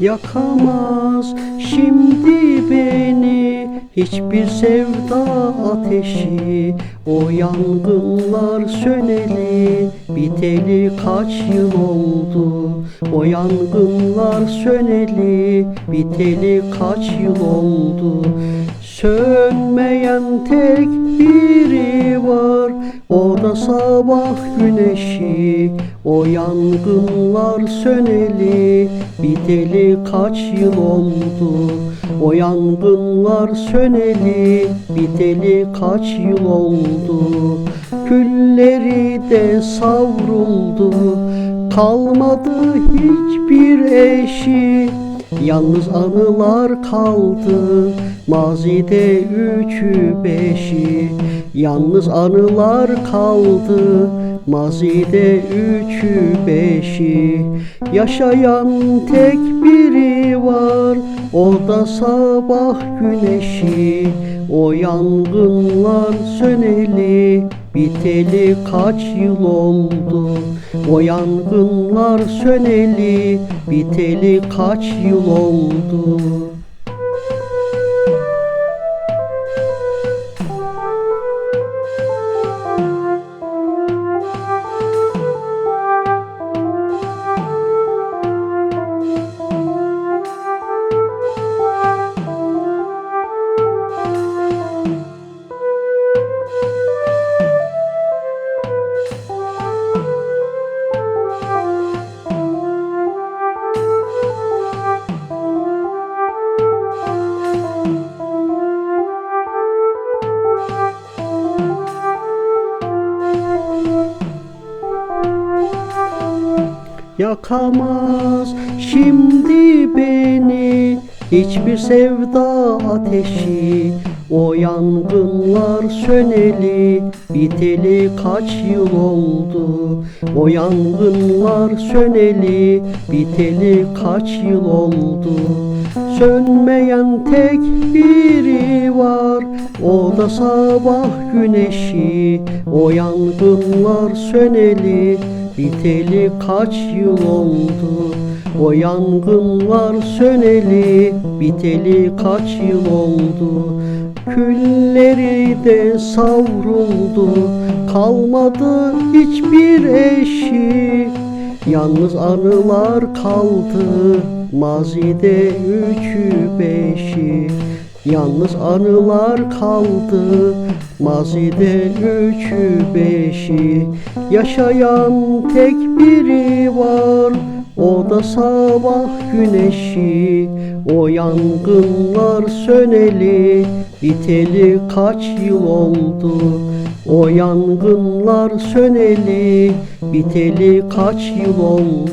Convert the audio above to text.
Yakamaz şimdi beni hiçbir sevda ateşi. O yangınlar söneli biteli kaç yıl oldu? O yangınlar söneli biteli kaç yıl oldu? Sönmeyen tek biri var Da sabah güneşi O yangınlar söneli. Biteli kaç yıl oldu O yangınlar söneli. Biteli kaç yıl oldu Külleri de savruldu. Kalmadı hiçbir eşi Yalnız anılar kaldı. Mazide üçü beşi Yalnız anılar kaldı Mazide üçü beşi. Yaşayan tek biri var O da sabah güneşi. O yangınlar söneli Biteli kaç yıl oldu? O yangınlar söneli Biteli kaç yıl oldu Yakamaz. Şimdi beni hiçbir sevda ateşi O yangınlar söneli biteli kaç yıl oldu? O yangınlar söneli biteli kaç yıl oldu? Sönmeyen tek biri var O da sabah güneşi. O yangınlar söneli Biteli kaç yıl oldu? O yangınlar söneli. Biteli kaç yıl oldu? Külleri de savruldu. Kalmadı hiçbir eşi Yalnız anılar kaldı. Mazide üçü beşi Yalnız anılar kaldı Mazide üçü beşi. Yaşayan tek biri var O da sabah güneşi. O yangınlar söneli Biteli kaç yıl oldu? O yangınlar söneli Biteli kaç yıl oldu